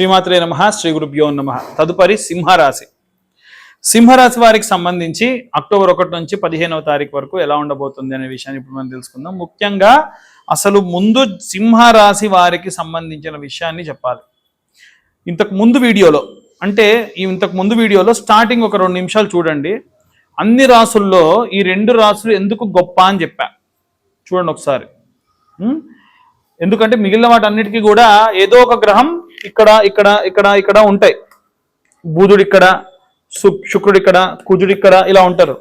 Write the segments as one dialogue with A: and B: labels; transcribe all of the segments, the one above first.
A: శ్రీమాత్రే నమ శ్రీ గురుభ్యో నమ. తదుపరి సింహరాశి. సింహరాశి వారికి సంబంధించి అక్టోబర్ ఒకటి నుంచి పదిహేనవ తారీఖు వరకు ఎలా ఉండబోతుంది అనే విషయాన్ని ఇప్పుడు మనం తెలుసుకుందాం. ముఖ్యంగా అసలు ముందు సింహరాశి వారికి సంబంధించిన విషయాన్ని చెప్పాలి. ఇంతకు ముందు వీడియోలో అంటే ఈ ఇంతకు ముందు వీడియోలో స్టార్టింగ్ ఒక రెండు నిమిషాలు చూడండి. అన్ని రాసుల్లో ఈ రెండు రాసులు ఎందుకు గొప్ప అని చెప్పా. చూడండి ఒకసారి. ఎందుకంటే మిగిలిన వాటన్నిటికీ కూడా ఏదో ఒక గ్రహం ఇక్కడ ఇక్కడ ఇక్కడ ఇక్కడ ఉంటాయి. బుధుడు ఇక్కడ శుక్రుడు ఇక్కడ కుజుడు ఇక్కడ ఇలా ఉంటారు.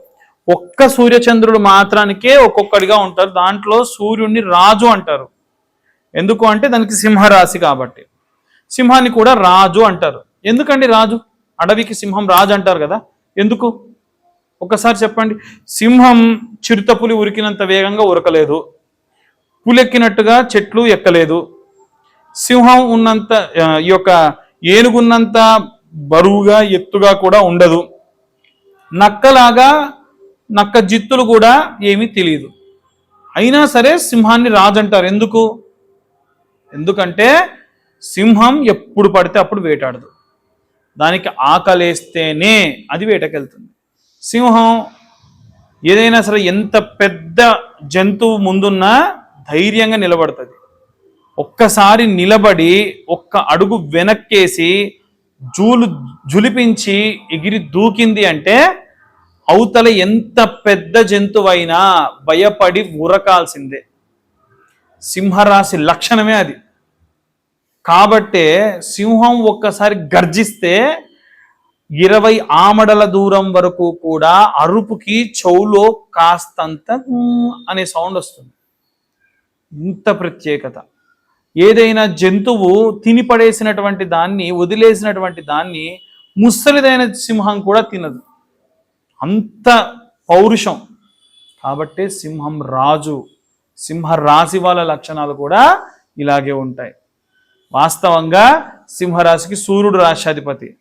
A: ఒక్క సూర్యచంద్రుడు మాత్రానికే ఒక్కొక్కడిగా ఉంటారు. దాంట్లో సూర్యుడిని రాజు అంటారు. ఎందుకు అంటే దానికి సింహరాశి కాబట్టి. సింహాన్ని కూడా రాజు అంటారు. ఎందుకండి రాజు? అడవికి సింహం రాజు అంటారు కదా. ఎందుకు? ఒకసారి చెప్పండి. సింహం చిరుతపులి ఉరికినంత వేగంగా ఉరకలేదు. పులెక్కినట్టుగా చెట్లు ఎక్కలేదు. సింహం ఉన్నంత ఈ యొక్క ఏనుగున్నంత బరువుగా ఎత్తుగా కూడా ఉండదు. నక్కలాగా నక్క జిత్తులు కూడా ఏమీ తెలియదు అయినా సరే సింహాన్ని రాజు అంటారు. ఎందుకు? ఎందుకంటే సింహం ఎప్పుడు పడితే అప్పుడు వేటాడదు. దానికి ఆకలేస్తేనే అది వేటకెళ్తుంది. సింహం ఏదైనా సరే ఎంత పెద్ద జంతువు ముందున్నా ధైర్యంగా నిలబడుతుంది. ఒక్కసారి నిలబడి ఒక్క అడుగు వెనక్కేసి జూలు జులిపించి ఎగిరి దూకింది అంటే అవతల ఎంత పెద్ద జంతువైనా భయపడి ఉరకాల్సిందే సింహరాశి లక్షణమే అది. కాబట్టే సింహం ఒక్కసారి గర్జిస్తే ఇరవై ఆమడల దూరం వరకు కూడా అరుపుకి చెవులో కాస్తంత అనే సౌండ్ వస్తుంది. ఇంత ప్రత్యేకత. ఏదైనా జంతువు తిని పడేసినటువంటి దాన్ని వదిలేసినటువంటి దాన్ని ముసలిదైన సింహం కూడా తినదు. అంత పౌరుషం. కాబట్టే సింహం రాజు సింహ రాశి వాళ్ళ లక్షణాలు కూడా ఇలాగే ఉంటాయి. వాస్తవంగా సింహరాశికి సూర్యుడు రాష్ట్రాధిపతి.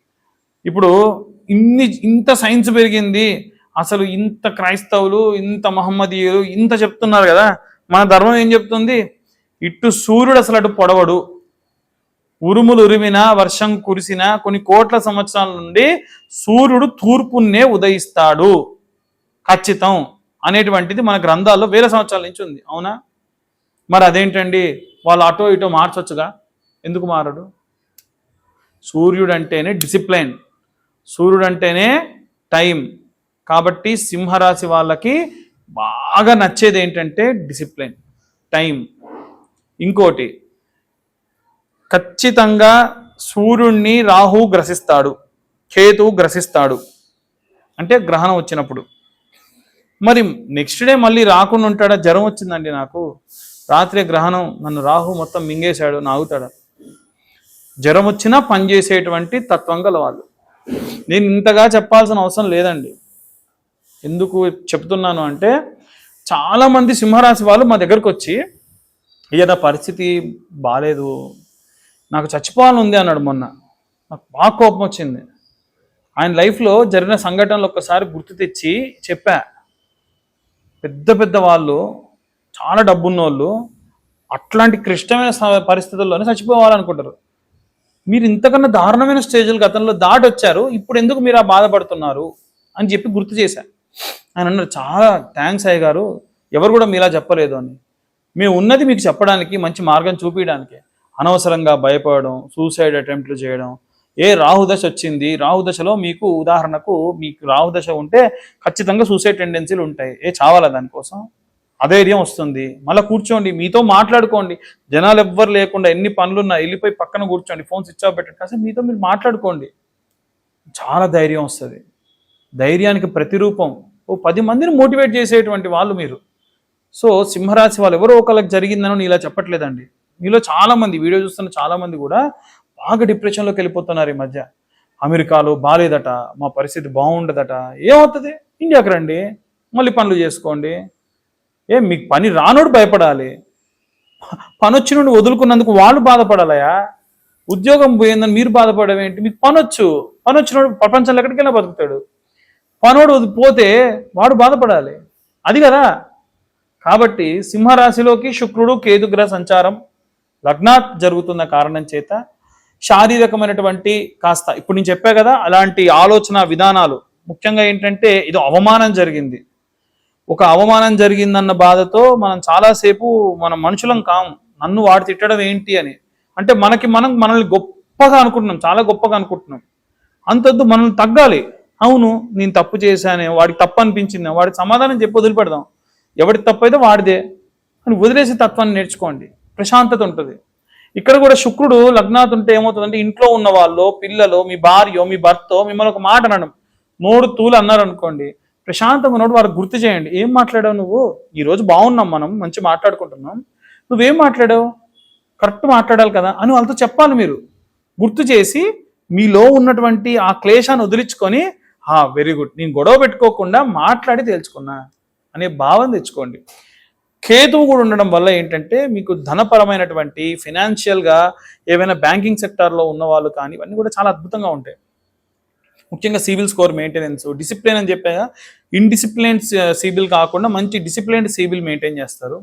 A: ఇప్పుడు ఇన్ని ఇంత సైన్స్ పెరిగింది అసలు ఇంత క్రైస్తవులు ఇంత మహమ్మదీయులు ఇంత చెప్తున్నారు కదా మన ధర్మం ఏం చెప్తుంది? ఇటు సూర్యుడు అసలు అటు పొడవడు. ఉరుములు ఉరిమినా వర్షం కురిసినా కొన్ని కోట్ల సంవత్సరాల నుండి సూర్యుడు తూర్పున్నే ఉదయిస్తాడు. ఖచ్చితం అనేటువంటిది మన గ్రంథాల్లో వేల సంవత్సరాల నుంచి ఉంది. అవునా? మరి అదేంటండి? వాళ్ళు అటో ఇటో మార్చొచ్చుగా? ఎందుకు మారడు? సూర్యుడు అంటేనే డిసిప్లైన్. సూర్యుడు అంటేనే టైం కాబట్టి సింహరాశి వాళ్ళకి బాగా నచ్చేది ఏంటంటే డిసిప్లైన్ టైం ఇంకోటి ఖచ్చితంగా సూర్యుణ్ణి రాహు గ్రసిస్తాడు కేతు గ్రసిస్తాడు. అంటే గ్రహణం వచ్చినప్పుడు. మరి నెక్స్ట్ డే మళ్ళీ రాకుండా ఉంటాడా? జ్వరం వచ్చిందండి నాకు. రాత్రి గ్రహణం నన్ను రాహు మొత్తం మింగేశాడు నాగుతాడా? జ్వరం వచ్చినా పనిచేసేటువంటి తత్వం గల వాళ్ళు నేను ఇంతగా చెప్పాల్సిన అవసరం లేదండి. ఎందుకు చెప్తున్నాను అంటే చాలామంది సింహరాశి వాళ్ళు మా దగ్గరకు వచ్చి అయ్యా నా పరిస్థితి బాగాలేదు నాకు చచ్చిపోవాలని ఉంది అన్నాడు మొన్న. నాకు బాగా కోపం వచ్చింది. ఆయన లైఫ్లో జరిగిన సంఘటనలు ఒక్కసారి గుర్తు తెచ్చి చెప్పా. పెద్ద పెద్ద వాళ్ళు చాలా డబ్బున్న వాళ్ళు అట్లాంటి క్లిష్టమైన పరిస్థితుల్లోనే చచ్చిపోవాలనుకుంటారు. మీరు ఇంతకన్నా దారుణమైన స్టేజ్లు గతంలో దాటి వచ్చారు. ఇప్పుడు ఎందుకు మీరు ఆ బాధపడుతున్నారు? అని చెప్పి గుర్తు చేశా. ఆయన అన్నారు చాలా థ్యాంక్స్ అయ్య గారు ఎవరు కూడా మీలా చెప్పలేదు అని. మేము ఉన్నది మీకు చెప్పడానికి మంచి మార్గం చూపించడానికి అనవసరంగా భయపడడం సూసైడ్ అటెంప్ట్లు చేయడం. ఏ రాహుదశ వచ్చింది? రాహుదశలో మీకు ఉదాహరణకు మీకు రాహుదశ ఉంటే ఖచ్చితంగా సూసైడ్ టెండెన్సీలు ఉంటాయి. ఏ చావాలా దానికోసం? అధైర్యం వస్తుంది. మళ్ళీ కూర్చోండి మీతో మాట్లాడుకోండి. జనాలు ఎవ్వరు లేకుండా ఎన్ని పనులున్నా వెళ్ళిపోయి పక్కన కూర్చోండి ఫోన్ స్విచ్ ఆఫ్ పెట్టండి. కాసేపు మీతో మీరు మాట్లాడుకోండి. చాలా ధైర్యం వస్తుంది. ధైర్యానికి ప్రతిరూపం. ఓ పది మందిని మోటివేట్ చేసేటువంటి వాళ్ళు మీరు. సో సింహరాశి వాళ్ళు ఎవరో ఒకళ్ళకి జరిగిందని నేను ఇలా చెప్పట్లేదండి. మీలో చాలామంది వీడియో చూస్తున్న చాలామంది కూడా బాగా డిప్రెషన్లోకి వెళ్ళిపోతున్నారు ఈ మధ్య. అమెరికాలో బాగాలేదట మా పరిస్థితి బాగుండదట. ఏమవుతుంది? ఇండియాకి రండి మళ్ళీ పనులు చేసుకోండి. ఏ మీకు పని రానోడు భయపడాలి. పని వచ్చి నుండి వదులుకున్నందుకు వాళ్ళు బాధపడాలయా? ఉద్యోగం పోయిందని మీరు బాధపడడం ఏంటి? మీకు పనొచ్చు వచ్చు. పని వచ్చినోడు ప్రపంచంలో ఎక్కడికైనా బతుకుతాడు. పనోడు పోతే వాడు బాధపడాలి. అది కదా. కాబట్టి సింహరాశిలోకి శుక్రుడు కేతుగ్రహ సంచారం లగ్నాత్ జరుగుతున్న కారణం చేత శారీరకమైనటువంటి కాస్త ఇప్పుడు నేను చెప్పా కదా అలాంటి ఆలోచన విధానాలు. ముఖ్యంగా ఏంటంటే ఇది అవమానం జరిగింది. ఒక అవమానం జరిగిందన్న బాధతో మనం చాలాసేపు మనం మనుషులం కాము నన్ను వాడు తిట్టడం ఏంటి అని. అంటే మనకి మనం మనల్ని గొప్పగా అనుకుంటున్నాం చాలా గొప్పగా అనుకుంటున్నాం. అంతద్దు మనల్ని తగ్గాలి. అవును నేను తప్పు చేశానే వాడికి తప్పు అనిపించింది? వాడికి సమాధానం చెప్పి వదిలిపెడదాం. ఎవడి తప్పైతే వాడిదే. అని వదిలేసే తత్వాన్ని నేర్చుకోండి. ప్రశాంతత ఉంటుంది. ఇక్కడ కూడా శుక్రుడు లగ్నాథ్ ఉంటే ఏమవుతుందంటే ఇంట్లో ఉన్న వాళ్ళు పిల్లలు మీ భార్య మీ భర్త మిమ్మల్ని ఒక మాట అనడం. మూడు తూలు అన్నారు అనుకోండి ప్రశాంతంగా ఉన్నోడు వారికి గుర్తు చేయండి. ఏం మాట్లాడావు నువ్వు? ఈ రోజు బాగున్నాం మనం మంచి మాట్లాడుకుంటున్నాం. నువ్వేం మాట్లాడావు? కరెక్ట్ మాట్లాడాలి కదా అని వాళ్ళతో చెప్పాలి మీరు. గుర్తు చేసి మీలో ఉన్నటువంటి ఆ క్లేశాన్ని వదిలించుకొని హా వెరీ గుడ్. నేను గొడవ పెట్టుకోకుండా మాట్లాడి తేల్చుకున్నా. అనే భావం తెచ్చుకోండి. కేతువు కూడా ఉండడం వల్ల ఏంటంటే మీకు ధనపరమైనటువంటి ఫినాన్షియల్గా ఏవైనా బ్యాంకింగ్ సెక్టార్లో ఉన్న వాళ్ళు కానీ ఇవన్నీ కూడా చాలా అద్భుతంగా ఉంటాయి. ముఖ్యంగా సివిల్ స్కోర్ మెయింటెనెన్స్ డిసిప్లిన్ అని చెప్పాక ఇన్డిసిప్లిన్ సిబిల్ కాకుండా మంచి డిసిప్లిన్డ్ సిబిల్ మెయింటైన్ చేస్తారు.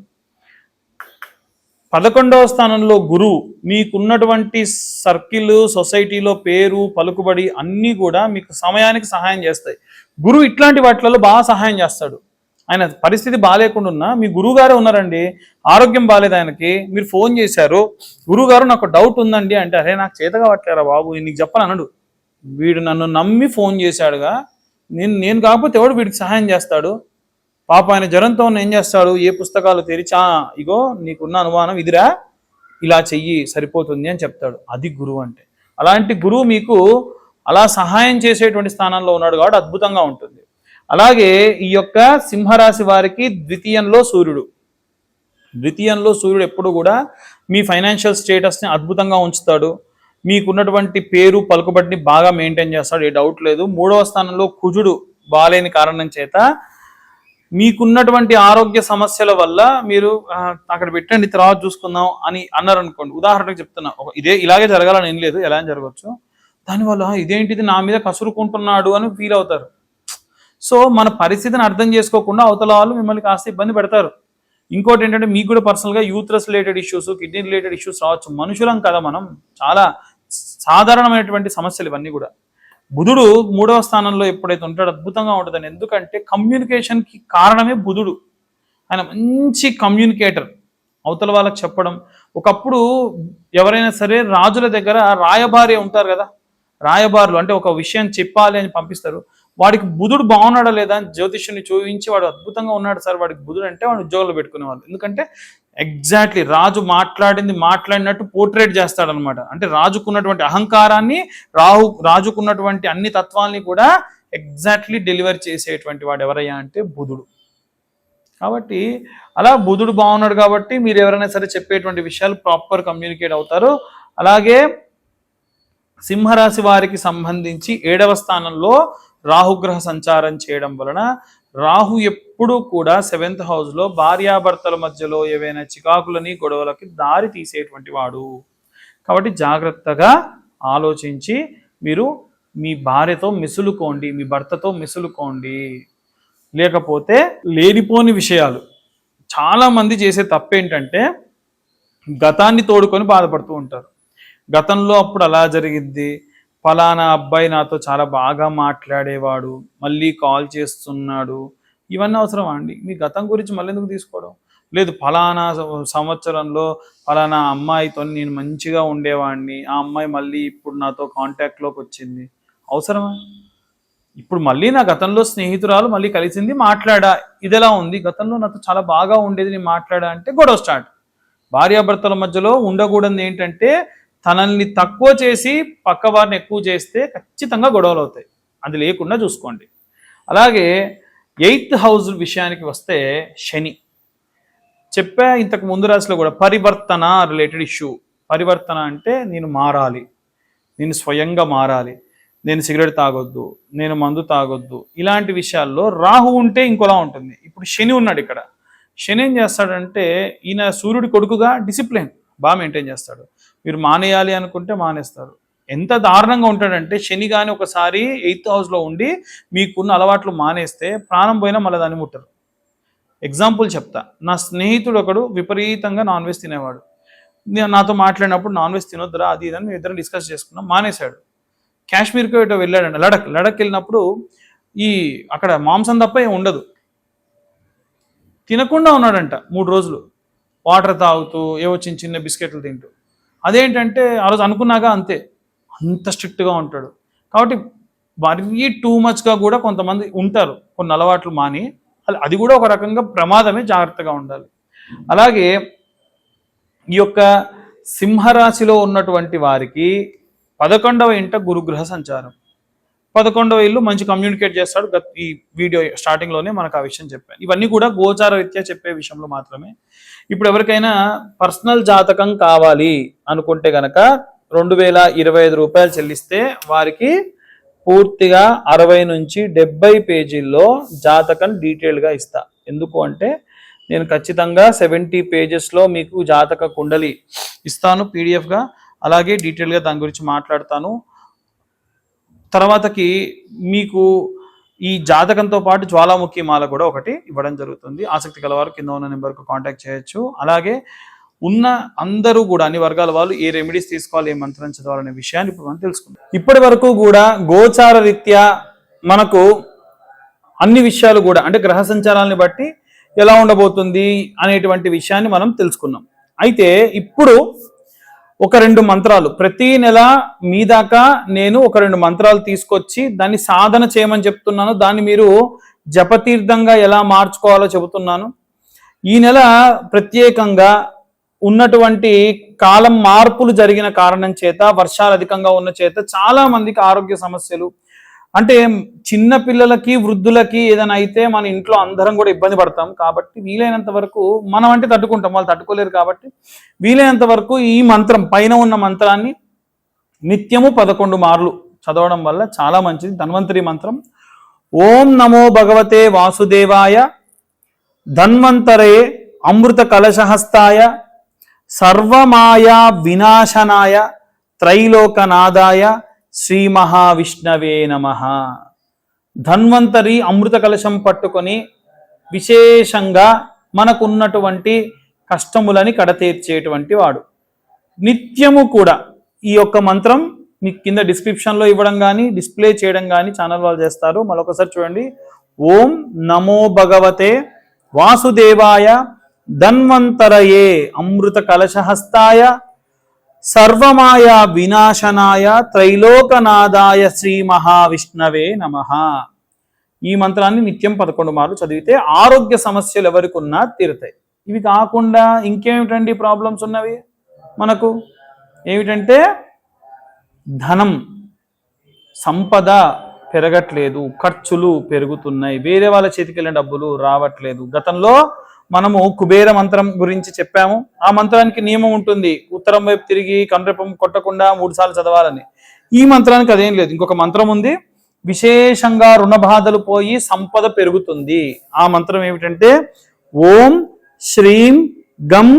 A: పదకొండవ స్థానంలో గురువు మీకున్నటువంటి సర్కిల్ సొసైటీలో పేరు పలుకుబడి అన్నీ కూడా మీకు సమయానికి సహాయం చేస్తాయి. గురువు ఇట్లాంటి వాటిలలో బాగా సహాయం చేస్తాడు. ఆయన పరిస్థితి బాగాలేకుండా ఉన్నా మీ గురువుగారే ఉన్నారండి ఆరోగ్యం బాగాలేదు ఆయనకి మీరు ఫోన్ చేశారు గురువుగారు నాకు డౌట్ ఉందండి అంటే అరే నాకు చేత కావట్లేరా బాబు నీకు చెప్పను అనడు వీడు నన్ను నమ్మి ఫోన్ చేశాడుగా నేను నేను కాకపోతే ఎవడు వీడికి సహాయం చేస్తాడు? పాప ఆయన జ్వరంతో ఏం చేస్తాడు? ఏ పుస్తకాలు తెరిచా ఇగో నీకున్న అనుమానం ఇదిరా ఇలా చెయ్యి సరిపోతుంది అని చెప్తాడు. అది గురువు అంటే. అలాంటి గురువు మీకు అలా సహాయం చేసేటువంటి స్థానంలో ఉన్నాడు కాబట్టి అద్భుతంగా ఉంటుంది. అలాగే ఈ యొక్క సింహరాశి వారికి ద్వితీయంలో సూర్యుడు. ద్వితీయంలో సూర్యుడు ఎప్పుడు కూడా మీ ఫైనాన్షియల్ స్టేటస్ని అద్భుతంగా ఉంచుతాడు. మీకున్నటువంటి పేరు పలుకుబడిని బాగా మెయింటైన్ చేస్తాడు ఏ డౌట్ లేదు. మూడవ స్థానంలో కుజుడు బాలేని కారణం చేత మీకున్నటువంటి ఆరోగ్య సమస్యల వల్ల మీరు అక్కడ పెట్టండి తర్వాత చూసుకుందాం అని అన్నారు అనుకోండి ఉదాహరణకు చెప్తున్నా ఇదే ఇలాగే జరగాలని ఏం లేదు ఎలా జరగవచ్చు. దానివల్ల ఇదేంటిది నా మీద కసురుకుంటున్నాడు అని ఫీల్ అవుతారు. సో మన పరిస్థితిని అర్థం చేసుకోకుండా అవతల వాళ్ళు మిమ్మల్ని కాస్త ఇబ్బంది పెడతారు. ఇంకోటి ఏంటంటే మీకు కూడా పర్సనల్గా uterus related issues kidney related issues రావచ్చు. మనుషులం కదా మనం. చాలా సాధారణమైనటువంటి సమస్యలు ఇవన్నీ కూడా. బుధుడు మూడవ స్థానంలో ఎప్పుడైతే ఉంటాడో అద్భుతంగా ఉంటుందని ఎందుకంటే కమ్యూనికేషన్కి కారణమే బుధుడు. ఆయన మంచి కమ్యూనికేటర్ అవతల వాళ్ళకి చెప్పడం. ఒకప్పుడు ఎవరైనా సరే రాజుల దగ్గర రాయబారి ఉంటారు కదా. రాయబారులు అంటే ఒక విషయం చెప్పాలి అని పంపిస్తారు. వాడికి బుధుడు బాగున్నాడా లేదా అని జ్యోతిష్యుని చూపించి వాడు అద్భుతంగా ఉన్నాడు సార్ వాడికి బుధుడు అంటే వాడు ఉద్యోగాలు పెట్టుకునేవాళ్ళు. ఎందుకంటే ఎగ్జాక్ట్లీ రాజు మాట్లాడింది మాట్లాడినట్టు పోర్ట్రేట్ చేస్తాడనమాట. అంటే రాజుకున్నటువంటి అహంకారాన్ని రాహు రాజుకున్నటువంటి అన్ని తత్వాల్ని కూడా ఎగ్జాక్ట్లీ డెలివర్ చేసేటువంటి వాడు ఎవరయ్యా అంటే బుధుడు. కాబట్టి అలా బుధుడు బాగున్నాడు కాబట్టి మీరు ఎవరైనా సరే చెప్పేటువంటి విషయాలు ప్రాపర్ కమ్యూనికేట్ అవుతారు. అలాగే సింహరాశి వారికి సంబంధించి ఏడవ స్థానంలో రాహుగ్రహ సంచారం చేయడం వలన రాహు ఎప్పుడూ కూడా సెవెంత్ హౌస్లో భార్యాభర్తల మధ్యలో ఏవైనా చికాకులని గొడవలకి దారి తీసేటువంటి వాడు. కాబట్టి జాగ్రత్తగా ఆలోచించి మీరు మీ భార్యతో మిసులుకోండి మీ భర్తతో మిసులుకోండి. లేకపోతే లేనిపోని విషయాలు. చాలామంది చేసే తప్పేంటంటే గతాన్ని తోడుకొని బాధపడుతూ ఉంటారు. గతంలో అప్పుడు అలా జరిగింది ఫలానా అబ్బాయి నాతో చాలా బాగా మాట్లాడేవాడు మళ్ళీ కాల్ చేస్తున్నాడు. ఇవన్నీ అవసరమా అండి? మీ గతం గురించి మళ్ళీ ఎందుకు తీసుకోవడం? లేదు ఫలానా సం- సంవత్సరంలో ఫలానా అమ్మాయితో నేను మంచిగా ఉండేవాడిని. ఆ అమ్మాయి మళ్ళీ ఇప్పుడు నాతో కాంటాక్ట్లోకి వచ్చింది. అవసరమా? ఇప్పుడు మళ్ళీ నా గతంలో స్నేహితురాలు మళ్ళీ కలిసింది మాట్లాడా. ఇదెలా ఉంది? గతంలో నాతో చాలా బాగా ఉండేది నేను మాట్లాడా అంటే గొడవ స్టార్ట్ భార్యాభర్తల మధ్యలో ఉండకూడదు ఏంటంటే తనల్ని తక్కువ చేసి పక్క వారిని ఎక్కువ చేస్తే ఖచ్చితంగా గొడవలు అవుతాయి. అది లేకుండా చూసుకోండి. అలాగే ఎయిత్ హౌస్ విషయానికి వస్తే శని. చెప్పా ఇంతకు ముందు రాశిలో కూడా పరివర్తన రిలేటెడ్ ఇష్యూ పరివర్తన అంటే నేను మారాలి. నేను స్వయంగా మారాలి. నేను సిగరెట్ తాగొద్దు. నేను మందు తాగొద్దు. ఇలాంటి విషయాల్లో రాహు ఉంటే ఇంకోలా ఉంటుంది. ఇప్పుడు శని ఉన్నాడు ఇక్కడ. శని ఏం చేస్తాడంటే ఈయన సూర్యుడి కొడుకుగా డిసిప్లిన్ బాగా మెయింటైన్ చేస్తాడు. మీరు మానేయాలి అనుకుంటే మానేస్తారు. ఎంత దారుణంగా ఉంటాడంటే శని కానీ ఒకసారి ఎయిత్ హౌస్లో ఉండి మీకున్న అలవాట్లు మానేస్తే ప్రాణం పోయినా మళ్ళీ దాన్ని ముట్టరు. ఎగ్జాంపుల్ చెప్తా. నా స్నేహితుడు ఒకడు విపరీతంగా నాన్ వెజ్ తినేవాడు. నేను నాతో మాట్లాడినప్పుడు నాన్ వెజ్ తినొద్దురా అది ఇదని మేము ఇద్దరం డిస్కస్ చేసుకున్నాం మానేశాడు. కాశ్మీర్కి ఇటో వెళ్ళాడండి లడక్. లడక్ వెళ్ళినప్పుడు ఈ అక్కడ మాంసం తప్ప ఏం ఉండదు. తినకుండా ఉన్నాడంట మూడు రోజులు. వాటర్ తాగుతూ ఏవో చిన్న చిన్న బిస్కెట్లు తింటూ. అదేంటంటే ఆ రోజు అనుకున్నాగా అంతే. అంత స్ట్రిక్ట్గా ఉంటాడు. కాబట్టి మరీ టూ మచ్గా కూడా కొంతమంది ఉంటారు. కొన్ని అలవాట్లు మాని. అది- అది కూడా ఒక రకంగా ప్రమాదమే జాగ్రత్తగా ఉండాలి. అలాగే ఈ యొక్క సింహరాశిలో ఉన్నటువంటి వారికి పదకొండవ ఇంట గురుగ్రహ సంచారం. పదకొండవ ఇల్లు మంచి కమ్యూనికేట్ చేస్తాడు. గత ఈ వీడియో స్టార్టింగ్లోనే మనకు ఆ విషయం చెప్పాను ఇవన్నీ కూడా గోచార రీత్యా చెప్పే విషయంలో మాత్రమే. ఇప్పుడు ఎవరికైనా పర్సనల్ జాతకం కావాలి అనుకుంటే గనక రెండు వేల ఇరవై ఐదు రూపాయలు చెల్లిస్తే వారికి పూర్తిగా అరవై నుంచి డెబ్బై పేజీల్లో జాతకం డీటెయిల్గా ఇస్తా. ఎందుకు అంటే నేను ఖచ్చితంగా సెవెంటీ పేజెస్లో మీకు జాతక కుండలి ఇస్తాను పీడిఎఫ్గా అలాగే డీటెయిల్గా దాని గురించి మాట్లాడతాను. తర్వాతకి మీకు ఈ జాతకంతో పాటు జ్వాలాముఖి మాల కూడా ఒకటి ఇవ్వడం జరుగుతుంది. ఆసక్తి కలవారు కింద ఉన్న నెంబర్కు కాంటాక్ట్ చేయొచ్చు. అలాగే ఉన్న అందరూ కూడా అన్ని వర్గాల వాళ్ళు ఏ రెమెడీస్ తీసుకోవాలి ఏ మంత్రం చదవాలనే విషయాన్ని ఇప్పుడు మనం తెలుసుకుందాం. ఇప్పటి వరకు కూడా గోచార రీత్యా మనకు అన్ని విషయాలు కూడా అంటే గ్రహ సంచారాన్ని బట్టి ఎలా ఉండబోతుంది అనేటువంటి విషయాన్ని మనం తెలుసుకున్నాం. అయితే ఇప్పుడు ఒక రెండు మంత్రాలు. ప్రతి నెల మీ దాకా నేను ఒక రెండు మంత్రాలు తీసుకొచ్చి దాన్ని సాధన చేయమని చెప్తున్నాను. దాన్ని మీరు జపతీర్థంగా ఎలా మార్చుకోవాలో చెబుతున్నాను. ఈ నెల ప్రత్యేకంగా ఉన్నటువంటి కాలం మార్పులు జరిగిన కారణం చేత వర్షాలు అధికంగా ఉన్న చేత చాలా మందికి ఆరోగ్య సమస్యలు అంటే చిన్న పిల్లలకి వృద్ధులకి ఏదైనా అయితే మన ఇంట్లో అందరం కూడా ఇబ్బంది పడతాం. కాబట్టి వీలైనంత వరకు మనం అంటే తట్టుకుంటాం. వాళ్ళు తట్టుకోలేరు కాబట్టి వీలైనంత వరకు ఈ మంత్రం పైన ఉన్న మంత్రాన్ని నిత్యము పదకొండు మార్లు చదవడం వల్ల చాలా మంచిది. ధన్వంతరి మంత్రం. ఓం నమో భగవతే వాసుదేవాయ. ధన్వంతరే అమృత కలశహస్తాయ. సర్వమాయా వినాశనాయ. త్రైలోకనాదాయ శ్రీ మహావిష్ణవే నమ. ధన్వంతరి అమృత కలశం పట్టుకొని విశేషంగా మనకున్నటువంటి కష్టములని కడతీర్చేటువంటి వాడు. నిత్యము కూడా ఈ యొక్క మంత్రం మీకు కింద డిస్క్రిప్షన్లో ఇవ్వడం కానీ డిస్ప్లే చేయడం కానీ ఛానల్ వాళ్ళు చేస్తారు. మరొకసారి చూడండి. ఓం నమో భగవతే వాసుదేవాయ ధన్వంతరయే అమృత కలశహస్తాయ సర్వమాయ వినాశనాయ త్రైలోకనాదాయ శ్రీ మహావిష్ణవే నమ. ఈ మంత్రాన్ని నిత్యం పదకొండు మార్లు చదివితే ఆరోగ్య సమస్యలు ఎవరికి ఉన్నా తీరుతాయి. ఇవి కాకుండా ఇంకేమిటండి ప్రాబ్లమ్స్ ఉన్నవి? మనకు ఏమిటంటే ధనం సంపద పెరగట్లేదు ఖర్చులు పెరుగుతున్నాయి వేరే వాళ్ళ చేతికి వెళ్ళిన డబ్బులు రావట్లేదు. గతంలో మనము కుబేర మంత్రం గురించి చెప్పాము. ఆ మంత్రానికి నియమం ఉంటుంది. ఉత్తరం వైపు తిరిగి కనురెప్పం కొట్టకుండా మూడు సార్లు చదవాలని. ఈ మంత్రానికి అదేం లేదు. ఇంకొక మంత్రం ఉంది. విశేషంగా రుణ బాధలు పోయి సంపద పెరుగుతుంది. ఆ మంత్రం ఏమిటంటే ఓం శ్రీం గం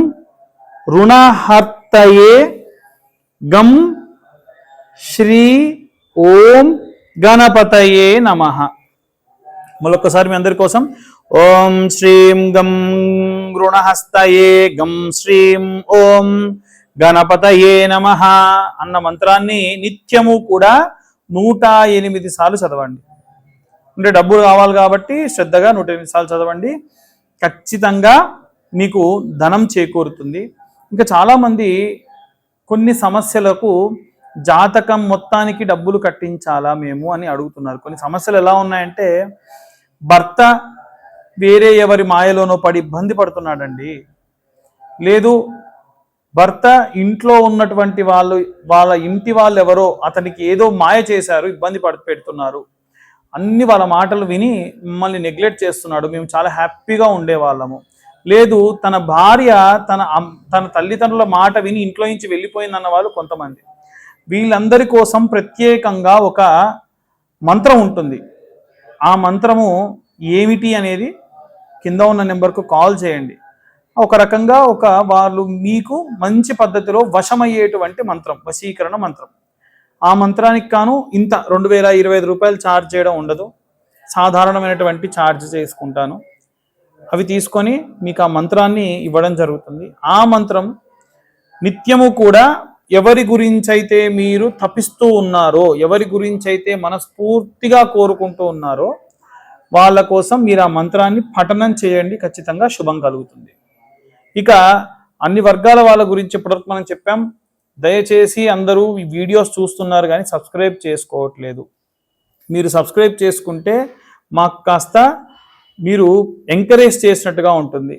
A: రుణహర్తయే గం శ్రీ ఓం గణపతయే నమ. మరొకసారి మీ అందరి కోసం ఓం శ్రీం గం గృణహస్తయే గం శ్రీం ఓం గణపతయే నమ అన్న మంత్రాన్ని నిత్యము కూడా నూట ఎనిమిది సార్లు చదవండి. అంటే డబ్బులు కావాలి కాబట్టి శ్రద్ధగా నూట ఎనిమిది సార్లు చదవండి. ఖచ్చితంగా మీకు ధనం చేకూరుతుంది. ఇంకా చాలామంది కొన్ని సమస్యలకు జాతకం మొత్తానికి డబ్బులు కట్టించాలా మేము అని అడుగుతున్నారు. కొన్ని సమస్యలు ఎలా ఉన్నాయంటే భర్త వేరే ఎవరి మాయలోనో పడి ఇబ్బంది పడుతున్నాడండి. లేదు భర్త ఇంట్లో ఉన్నటువంటి వాళ్ళు వాళ్ళ ఇంటి వాళ్ళు ఎవరో అతనికి ఏదో మాయ చేశారు ఇబ్బంది పడి పెడుతున్నారు. అన్ని వాళ్ళ మాటలు విని మిమ్మల్ని నెగ్లెక్ట్ చేస్తున్నాడు. మేము చాలా హ్యాపీగా ఉండేవాళ్ళము. లేదు తన భార్య తన తన తల్లిదండ్రుల మాట విని ఇంట్లో నుంచి వెళ్ళిపోయిందన్న వాళ్ళు కొంతమంది. వీళ్ళందరి కోసం ప్రత్యేకంగా ఒక మంత్రం ఉంటుంది. ఆ మంత్రము ఏమిటి అనేది కింద ఉన్న నెంబర్కు కాల్ చేయండి. ఒక రకంగా ఒక వాళ్ళు మీకు మంచి పద్ధతిలో వశమయ్యేటువంటి మంత్రం వశీకరణ మంత్రం. ఆ మంత్రానికి కాను ఇంత రెండు వేల ఇరవై ఐదు రూపాయలు ఛార్జ్ చేయడం ఉండదు. సాధారణమైనటువంటి ఛార్జ్ చేసుకుంటాను. అవి తీసుకొని మీకు ఆ మంత్రాన్ని ఇవ్వడం జరుగుతుంది. ఆ మంత్రం నిత్యము కూడా ఎవరి గురించి అయితే మీరు తపిస్తూ ఉన్నారో ఎవరి గురించి అయితే మనస్ఫూర్తిగా కోరుకుంటూ ఉన్నారో వాళ్ళ కోసం మీరు ఆ మంత్రాన్ని పఠనం చేయండి. ఖచ్చితంగా శుభం కలుగుతుంది. ఇక అన్ని వర్గాల వాళ్ళ గురించి ఇప్పటివరకు మనం చెప్పాం. దయచేసి అందరూ ఈ వీడియోస్ చూస్తున్నారు కానీ సబ్స్క్రైబ్ చేసుకోవట్లేదు. మీరు సబ్స్క్రైబ్ చేసుకుంటే మాకు కాస్త మీరు ఎంకరేజ్ చేసినట్టుగా ఉంటుంది.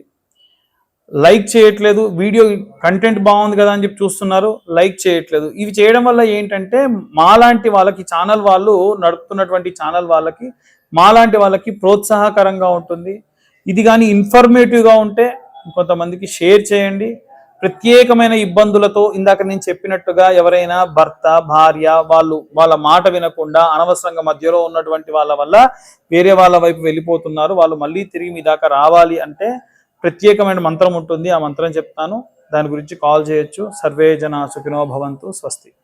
A: లైక్ చేయట్లేదు. వీడియో కంటెంట్ బాగుంది కదా అని చెప్పి చూస్తున్నారు. లైక్ చేయట్లేదు. ఇవి చేయడం వల్ల ఏంటంటే మాలాంటి వాళ్ళకి ఛానల్ వాళ్ళు నడుపుతున్నటువంటి ఛానల్ వాళ్ళకి మాలాంటి వాళ్ళకి ప్రోత్సాహకరంగా ఉంటుంది. ఇది కానీ ఇన్ఫర్మేటివ్గా ఉంటే కొంతమందికి షేర్ చేయండి. ప్రత్యేకమైన ఇబ్బందులతో ఇందాక నేను చెప్పినట్టుగా ఎవరైనా భర్త భార్య వాళ్ళు వాళ్ళ మాట వినకుండా అనవసరంగా మధ్యలో ఉన్నటువంటి వాళ్ళ వల్ల వేరే వాళ్ళ వైపు వెళ్ళిపోతున్నారు. వాళ్ళు మళ్ళీ తిరిగి మీ దాకా రావాలి అంటే ప్రత్యేకమైన మంత్రం ఉంటుంది. ఆ మంత్రం చెప్తాను. దాని గురించి కాల్ చేయొచ్చు. సర్వే జన సుఖినో భవంతు. స్వస్తి.